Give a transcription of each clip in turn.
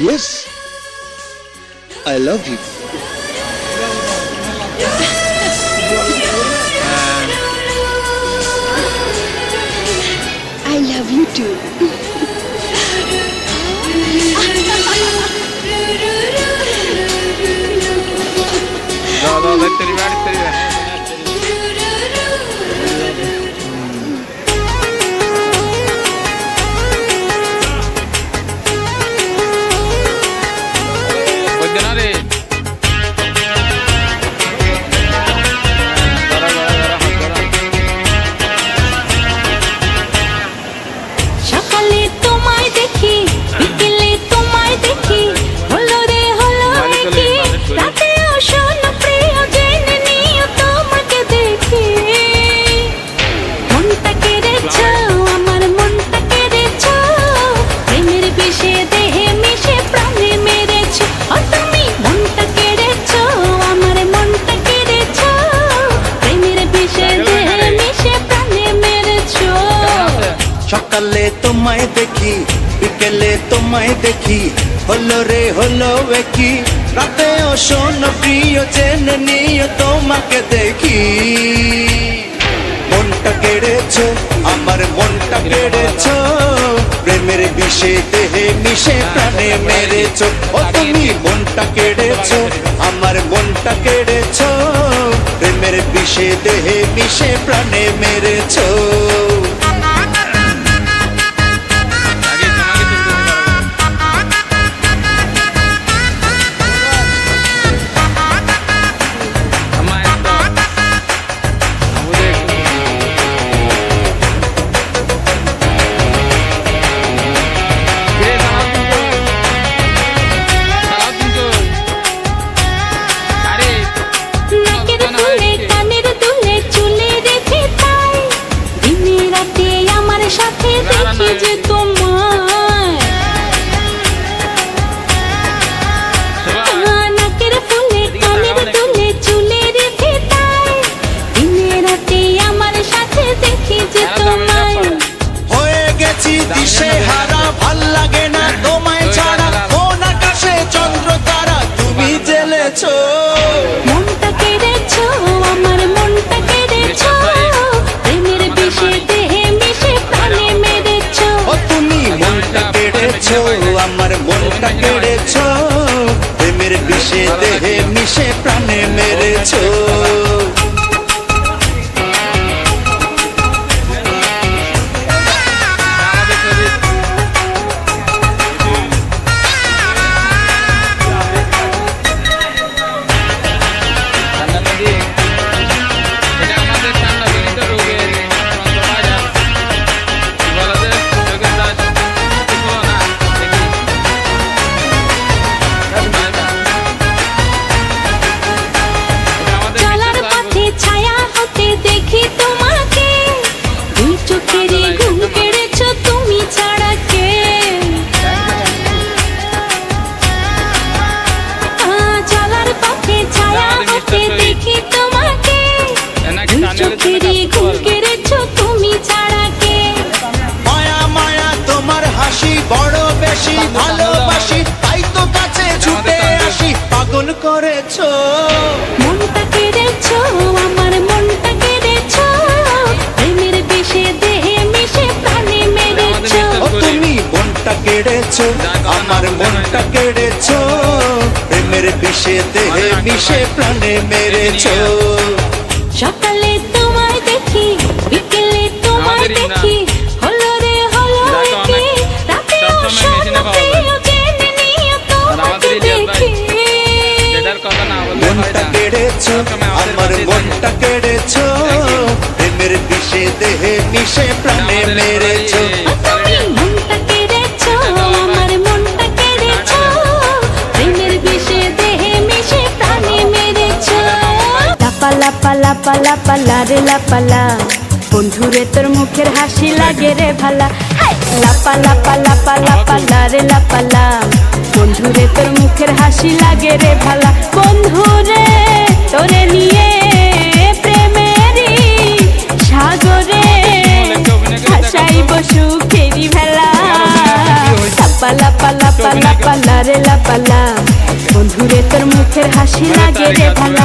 Yes, I love you. I love you too. সকালে তোমায় দেখি, বিকেলে তোমায় দেখি, হলো রে, হলো কি রাতে শোন প্রিয়, জেনে নিও তোমাকে দেখি। মনটা কেড়েছ, আমার মনটা কেড়েছ, প্রেমের বিষে দেহে মিশে প্রাণে মেরেছ। ও তুমি মনটা কেড়েছ, আমার মনটা কেড়েছ, প্রেমের বিষে দেহে মিশে প্রাণে মেরেছ। নাকি দুই টানেলে চোখের চলে ঘুম কেড়েছো তুমি ছাড়া কে? মায়া মায়া তোমার হাসি বড় বেশি ভালোবাসি তাই তো কাছে ছুটে আসি পাগল করেছ। মনটা কেড়েছো আমার মনটা কেড়েছো প্রেমের বিষে দেহে মিশে প্রাণে মেরেছো। ও তুমি মনটা কেড়েছো আমার মনটা কেড়েছো প্রেমের বিষে দেহে মিশে প্রাণে মেরেছো। দেখি হলো রে হলো দেখো রাতে যায়। জেনে নিও তোমাকে। দেখি। মনটা কেড়েছো আমার মনটা কেড়েছো. প্রেমের বিষে দেহে মিশে প্রাণে মেরেছো। মনটা কেড়েছো আমার মনটা কেড়েছো। লাপা লাপা লাপা লাপা বন্ধুরে, তোর মুখের হাসি লাগে রে ভালা! লাপা লাপা লাপা লাপা লারে লাপালা বন্ধুরে, তোর মুখের হাসি লাগে রে ভালা। বন্ধুরে, তোরে নিয়ে প্রেমেরই সাগরে লাপা লাপা লাপা লাপা লাপালা রে বন্ধুরে, তোর মুখের হাসি লাগে রে ভালা।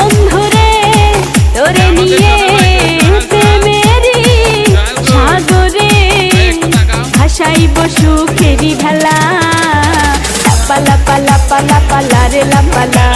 বন্ধুরে তোরে নিয়ে প্রেমেরই সাগরে। ভাসাইব সুখেরি ভেলা। লাপা লাপা লাপা লারে লাপালা।